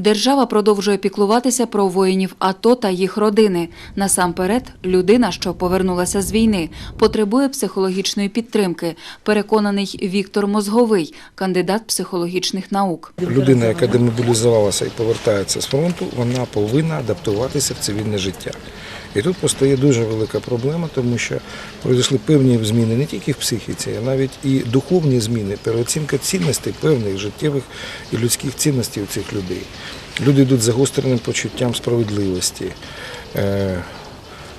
Держава продовжує піклуватися про воїнів АТО та їх родини. Насамперед, людина, що повернулася з війни, потребує психологічної підтримки. Переконаний Віктор Мозговий, кандидат психологічних наук. Людина, яка демобілізувалася і повертається з фронту, вона повинна адаптуватися в цивільне життя. І тут постає дуже велика проблема, тому що пройшли певні зміни не тільки в психіці, а навіть і духовні зміни, переоцінка цінностей певних життєвих і людських цінностей у цих людей. Люди йдуть загостреним почуттям справедливості, е,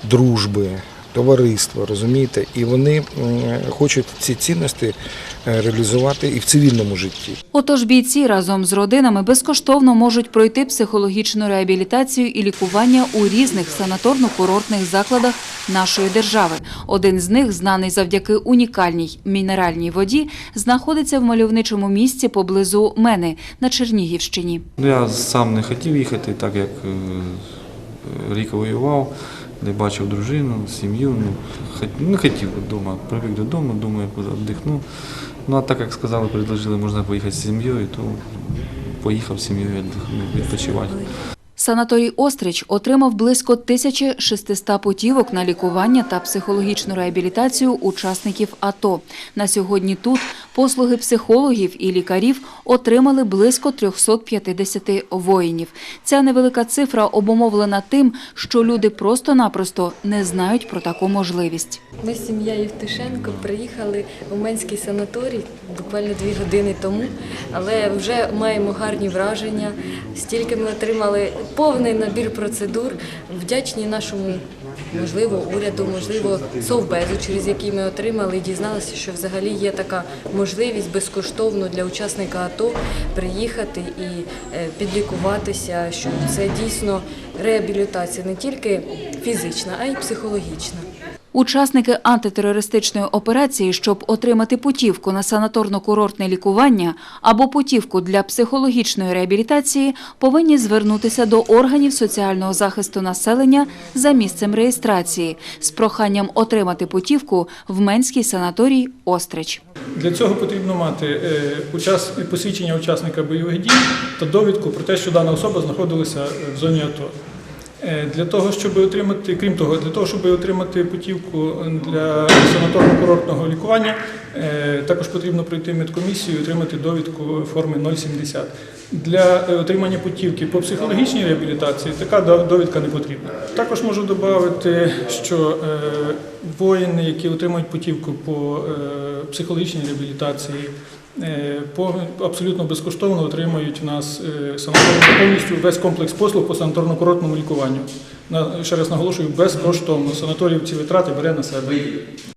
дружби, товариства, розумієте, і вони хочуть ці цінності е, реалізувати і в цивільному житті. Отож, бійці разом з родинами безкоштовно можуть пройти психологічну реабілітацію і лікування у різних санаторно-курортних закладах нашої держави. Один з них, знаний завдяки унікальній мінеральній воді, знаходиться в мальовничому місці поблизу мене на Чернігівщині. Ну, я сам не хотів їхати, так як е, рік воював, не бачив дружину, сім'ю. Ну, не хотів вдома. Привик додому, думаю, віддихну. Ну а так як сказали, предложили, можна поїхати з сім'єю, то поїхав з сім'єю відпочивати. Санаторій Острич отримав близько 1600 путівок на лікування та психологічну реабілітацію учасників АТО. На сьогодні тут послуги психологів і лікарів отримали близько 350 воїнів. Ця невелика цифра обумовлена тим, що люди просто-напросто не знають про таку можливість. Ми з сім'єю Євтушенко приїхали в Уменський санаторій буквально дві години тому, але вже маємо гарні враження. Стільки ми отримали повний набір процедур, вдячні нашому, можливо, уряду, можливо, совбезу, через який ми отримали і дізналися, що взагалі є така можливість безкоштовно для учасника АТО приїхати і е, підлікуватися, що це дійсно реабілітація не тільки фізична, а й психологічна. Учасники антитерористичної операції, щоб отримати путівку на санаторно-курортне лікування або путівку для психологічної реабілітації, повинні звернутися до органів соціального захисту населення за місцем реєстрації з проханням отримати путівку в Менський санаторій Острич. Для цього потрібно мати е, посвідчення учасника бойових дій та довідку про те, що дана особа знаходилася в зоні АТО. Е, Для того, щоб отримати, крім того, для того, щоб отримати путівку для санаторно-курортного лікування, е, також потрібно пройти медкомісію і отримати довідку в формі 070. Для е, отримання путівки по психологічній реабілітації така довідка не потрібна. Також можу додати, що е, воїни, які отримують путівку по е, психологічній реабілітації, е, абсолютно безкоштовно отримують у нас е, санаторно повністю весь комплекс послуг по санаторно-курортному лікуванню. На- Ще раз наголошую, безкоштовно. Санаторій ці витрати бере на себе.